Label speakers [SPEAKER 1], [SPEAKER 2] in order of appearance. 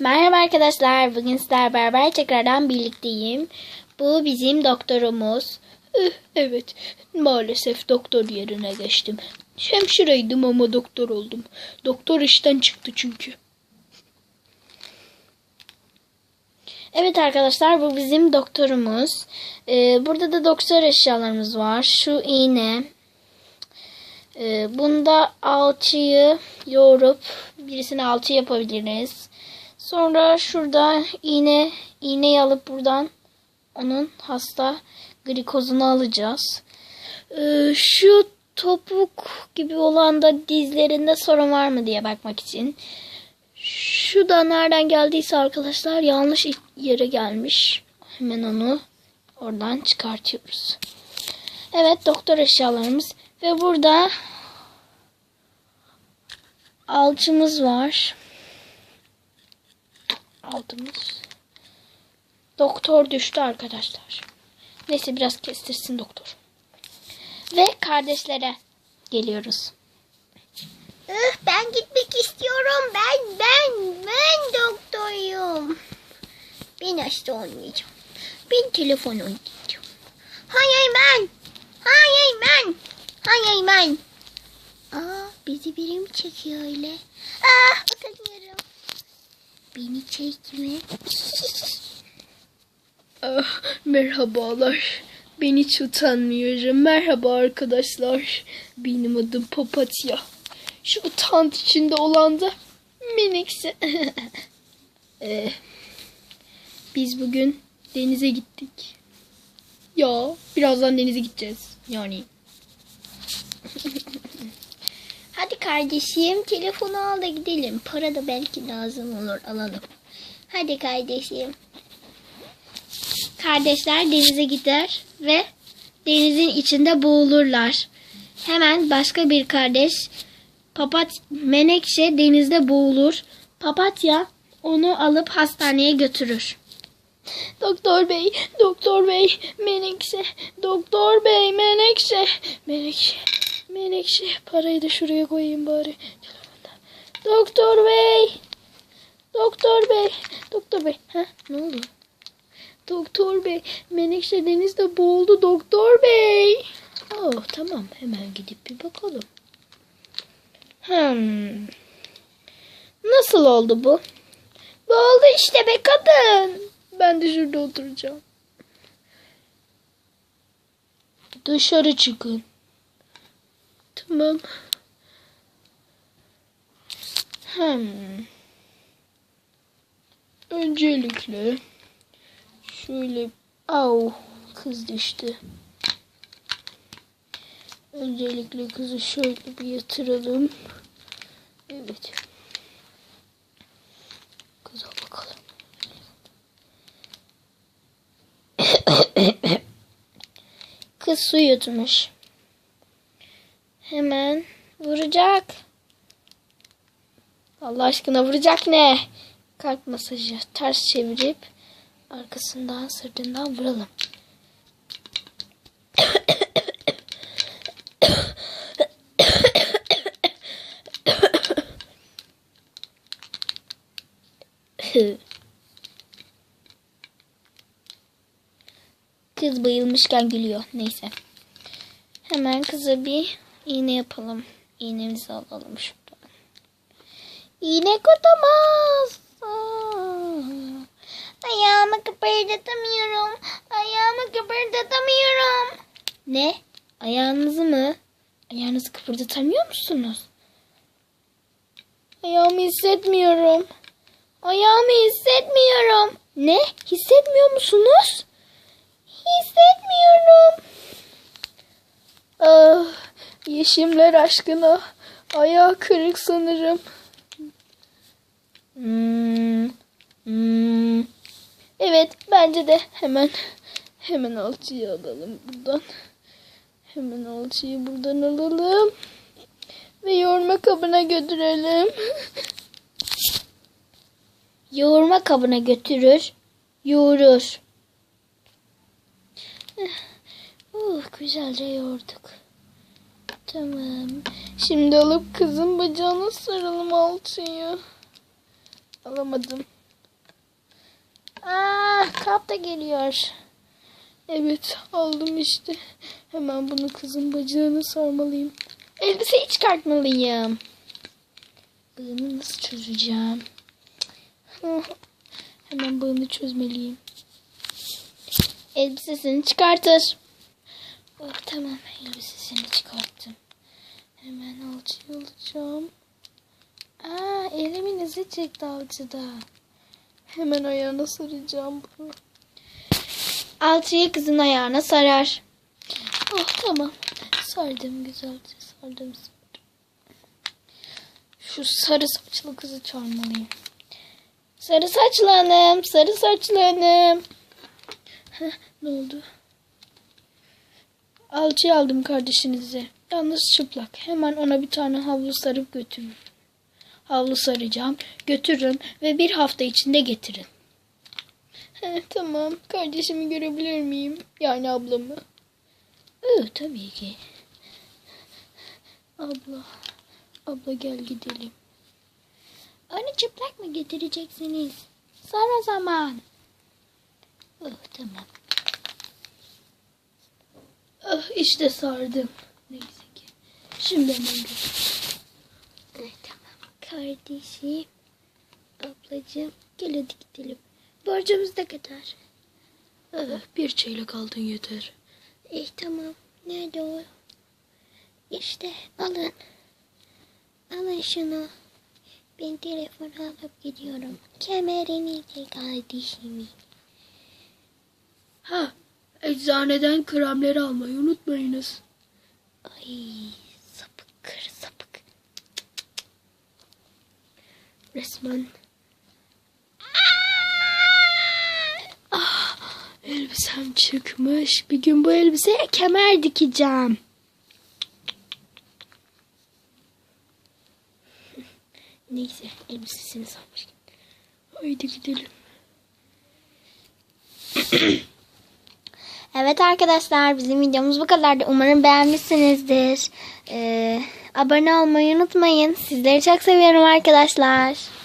[SPEAKER 1] Merhaba arkadaşlar. Bugün sizlerle beraber tekrardan birlikteyim. Bu bizim doktorumuz. Evet, maalesef doktor yerine geçtim. Hemşireydim ama doktor oldum. Doktor işten çıktı çünkü. Evet arkadaşlar bu bizim doktorumuz. Ee, burada da doktor eşyalarımız var. Şu iğne. Ee, bunda alçıyı yoğurup birisine alçı yapabiliriz. Sonra şurada iğne iğneyi alıp buradan onun hasta glikozunu alacağız. Ee, şu topuk gibi olan da dizlerinde sorun var mı diye bakmak için. Şu da nereden geldiyse arkadaşlar yanlış yere gelmiş. Hemen onu oradan çıkartıyoruz. Evet doktor eşyalarımız ve burada alçımız var. Altımız. Doktor düştü arkadaşlar. Neyse biraz kestirsin doktor. Ve kardeşlere geliyoruz.
[SPEAKER 2] Ben gitmek istiyorum. Ben, ben, ben doktorum. Ben hasta olmayacağım. Ben telefon oynayacağım. Hayır ben. Hayır ben. Hayır ben. Aa, bizi biri mi çekiyor öyle? Utanıyorum. Beni çekme.
[SPEAKER 1] Ah, merhabalar. Ben hiç utanmıyorum. Merhaba arkadaşlar. Benim adım Papatya. Şu utanç içinde olan da minikse. Ee, biz bugün denize gittik. Ya birazdan denize gideceğiz. Yani.
[SPEAKER 2] Kardeşim telefonu al da gidelim. Para da belki lazım olur alalım. Hadi kardeşim.
[SPEAKER 1] Kardeşler denize gider ve denizin içinde boğulurlar. Hemen başka bir kardeş papat menekşe denizde boğulur. Papatya onu alıp hastaneye götürür. Doktor bey, doktor bey, menekşe, doktor bey, menekşe, menekşe, menekşe. Parayı da şuraya koyayım bari. Doktor bey, doktor bey, doktor bey. Ha, ne oldu? Doktor bey, Menekşe denizde boğuldu doktor bey. Oh tamam hemen gidip bir bakalım. Hmm. Nasıl oldu bu? Boğuldu işte be kadın. Ben de şurada oturacağım. Dışarı çıkın. Tamam. Hmm. Öncelikle Şöyle au kız düştü. Öncelikle kızı şöyle bir yatıralım. Evet. Kıza bakalım. Kız su yutmuş. Vuracak. Allah aşkına vuracak ne? Kalp masajı ters çevirip arkasından sırtından vuralım. Kız bayılmışken gülüyor. Neyse. Hemen kıza bir iğne yapalım. İğnemizi alalım şuradan. İğne kotamaz. Aa.
[SPEAKER 2] Ayağımı kıpırdatamıyorum. Ayağımı kıpırdatamıyorum.
[SPEAKER 1] Ne? Ayağınızı mı? Ayağınızı kıpırdatamıyor musunuz? Ayağımı hissetmiyorum. Ayağımı hissetmiyorum. Ne? Hissetmiyor musunuz? Hissetmiyorum. Ah, yeşimler aşkına. Ayağı kırık sanırım. Hmm, hmm. Evet bence de hemen hemen alçıyı alalım buradan. Hemen alçıyı buradan alalım. Ve yoğurma kabına götürelim. yoğurma kabına götürür. Yoğurur. Uh, güzelce yoğurduk. Tamam. Şimdi alıp kızın bacağına saralım alçıyı. Alamadım. kap da geliyor. Evet aldım işte. Hemen bunu kızın bacağını sarmalıyım. Elbiseyi çıkartmalıyım. Bağını nasıl çözeceğim? Hemen bağını çözmeliyim. Elbisesini çıkartır. Oh, tamam elbisesini çıkarttım. Hemen alçıyı alacağım. Aa çıktı alçıda. Hemen ayağına saracağım bunu. Alçıyı kızın ayağına sarar. Oh tamam. Sardım güzelce sardım. Şu sarı saçlı kızı çağırmalıyım. Sarı saçlı hanım, sarı saçlı hanım. Heh, ne oldu? Alçı aldım kardeşinize. Yalnız çıplak. Hemen ona bir tane havlu sarıp götürün. Havlu saracağım. Götürün ve bir hafta içinde getirin. Tamam. Kardeşimi görebilir miyim? Yani ablamı. Ee, tabii ki. Abla. Abla gel gidelim. Onu çıplak mı getireceksiniz? Sar zaman. Oh, tamam. Ah işte sardım. Neyse ki. Şimdi hemen götür.
[SPEAKER 2] Kardeşim. Ablacığım gel hadi gidelim. Borcumuz ne kadar?
[SPEAKER 1] Ah, bir çeyrek altın yeter.
[SPEAKER 2] İyi tamam. Nerede o? İşte alın. Alın şunu. Ben telefon alıp gidiyorum. Kemerini de kardeşimi.
[SPEAKER 1] Ha, eczaneden kremleri almayı unutmayınız.
[SPEAKER 2] Ay
[SPEAKER 1] Resmen. Ah, elbisem çıkmış. Bir gün bu elbiseye kemer dikeceğim.
[SPEAKER 2] Neyse elbisesini sarmış.
[SPEAKER 1] Haydi gidelim.
[SPEAKER 2] Evet arkadaşlar bizim videomuz bu kadardı. Umarım beğenmişsinizdir. Ee, abone olmayı unutmayın. Sizleri çok seviyorum arkadaşlar.